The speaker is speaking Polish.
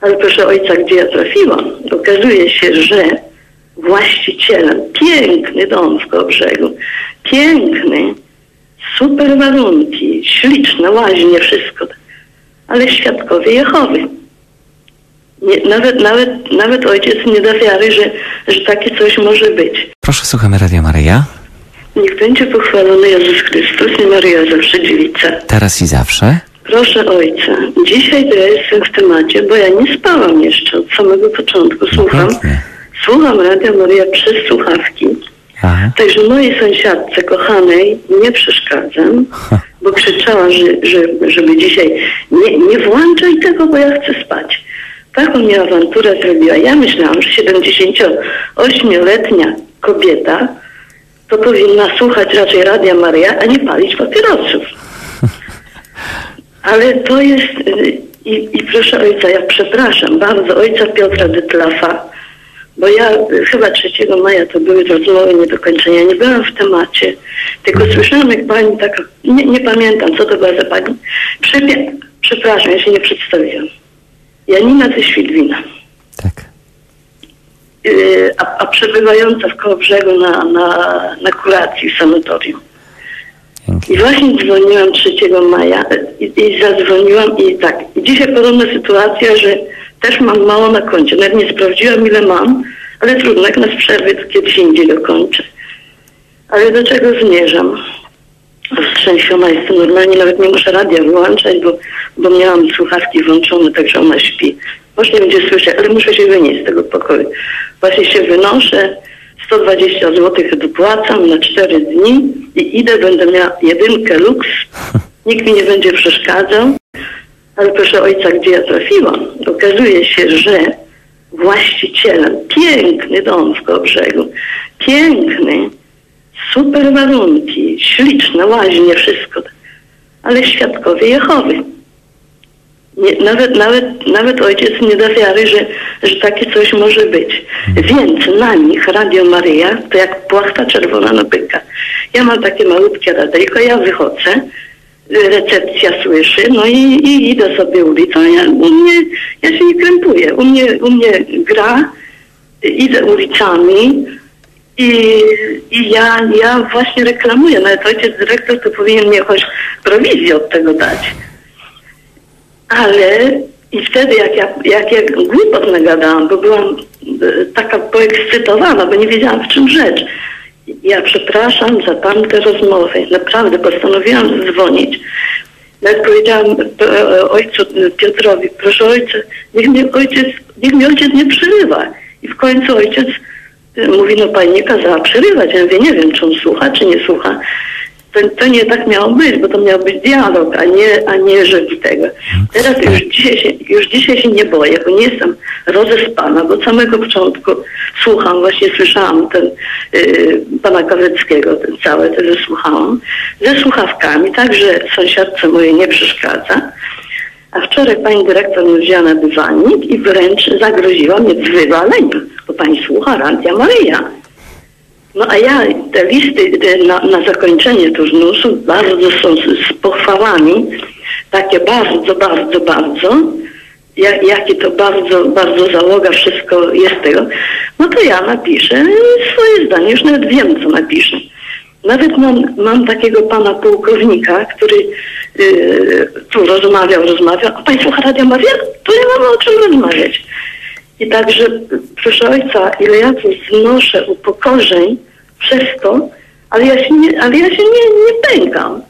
Ale proszę ojca, gdzie ja trafiłam? Okazuje się, że właścicielem, piękny dom w Kołobrzegu, piękny, super warunki, śliczne łaźnie, wszystko, ale świadkowie Jehowy. Nie, nawet, nawet, nawet ojciec nie da wiary, że, że takie coś może być. Proszę, słuchamy Radio Maryja. Niech będzie pochwalony Jezus Chrystus i Maria zawsze dziewica. Teraz i zawsze. Proszę ojca, dzisiaj to ja jestem w temacie, bo ja nie spałam jeszcze od samego początku. Słucham, Pięknie. słucham Radia Maria przez słuchawki. Aha. Także mojej sąsiadce kochanej nie przeszkadzam, bo krzyczała, że, że, żeby dzisiaj nie, nie włączaj tego, bo ja chcę spać. Taką mi awanturę zrobiła. Ja myślałam, że 78-letnia kobieta to powinna słuchać raczej Radia Maria, a nie palić papierosów. Ale to jest... y, I, I proszę ojca, ja przepraszam bardzo ojca Piotra Dytlafa, bo ja y, chyba 3 maja to były rozmowy niedokończenia. Nie byłam w temacie, tylko słyszałam, jak pani tak, nie, nie pamiętam, co to była za pani. Przepie- przepraszam, ja się nie przedstawiłam. Janina ze Świdwina, Tak. yy, a, a przebywająca w Kołobrzegu na, na, na kuracji w sanatorium. Pięknie. I właśnie dzwoniłam 3 maja i, i zadzwoniłam i tak. Dzisiaj podobna sytuacja, że też mam mało na koncie. Nawet nie sprawdziłam ile mam, ale trudno, jak na przerwie to kiedyś indziej dokończę. Ale do czego zmierzam? Roztrzęsiona jestem normalnie, nawet nie muszę radia wyłączać, bo, bo miałam słuchawki włączone, także ona śpi. Może nie będzie słyszeć, ale muszę się wynieść z tego pokoju. Właśnie się wynoszę, 120 zł dopłacam na 4 dni i idę, będę miała jedynkę luks, nikt mi nie będzie przeszkadzał. Ale proszę ojca, gdzie ja trafiłam? Okazuje się, że właścicielem, piękny dom w Kołobrzegu, piękny, super warunki, śliczne łaźnie, wszystko, ale świadkowie Jehowy. Nie, nawet, nawet, nawet ojciec nie da wiary, że, że takie coś może być. Więc na nich Radio Maryja to jak płachta czerwona na byka. Ja mam takie malutkie radyjko, ja wychodzę, y, recepcja słyszy, no i, i idę sobie ulicą. Ja, u mnie, ja się nie krępuję. U mnie, u mnie gra, idę ulicami i, i ja, ja właśnie reklamuję. Nawet ojciec dyrektor to powinien mi jakąś prowizję od tego dać. Ale i wtedy jak ja, jak ja głupot nagadałam, bo byłam e, taka poekscytowana, bo nie wiedziałam w czym rzecz. Ja przepraszam za tamte rozmowy. Naprawdę postanowiłam dzwonić. Nawet powiedziałam e, ojcu Piotrowi, proszę niech mnie ojciec, niech mnie ojciec nie przerywa. I w końcu ojciec e, mówi, no pani nie kazała przerywać. Ja mówię, nie wiem, czy on słucha, czy nie słucha. To, to nie tak miało być, bo to miał być dialog, a nie, a nie żeby tego. Teraz już dzisiaj, się, już dzisiaj się nie boję, bo nie jestem rozespana, bo od samego początku słucham, właśnie słyszałam ten y, pana Kaweckiego, ten całe, to słuchałam, ze słuchawkami, także sąsiadce mojej nie przeszkadza. A wczoraj pani dyrektor mnie wzięła na dywanik i wręcz zagroziła mnie wywaleniem, bo pani słucha Radia Maryja. No a ja te listy te na, na zakończenie turnusu bardzo są z, z pochwałami, takie bardzo, bardzo, bardzo, jak, jakie to bardzo, bardzo załoga, wszystko jest tego, no to ja napiszę swoje zdanie, już nawet wiem, co napiszę. Nawet mam, mam takiego pana pułkownika, który yy, tu rozmawiał, rozmawiał, a pani słucha Radia Maria? To nie mamy o czym rozmawiać. I także, proszę ojca, ile ja tu znoszę upokorzeń przez to, ale ja się nie, ale ja się nie, nie pękam.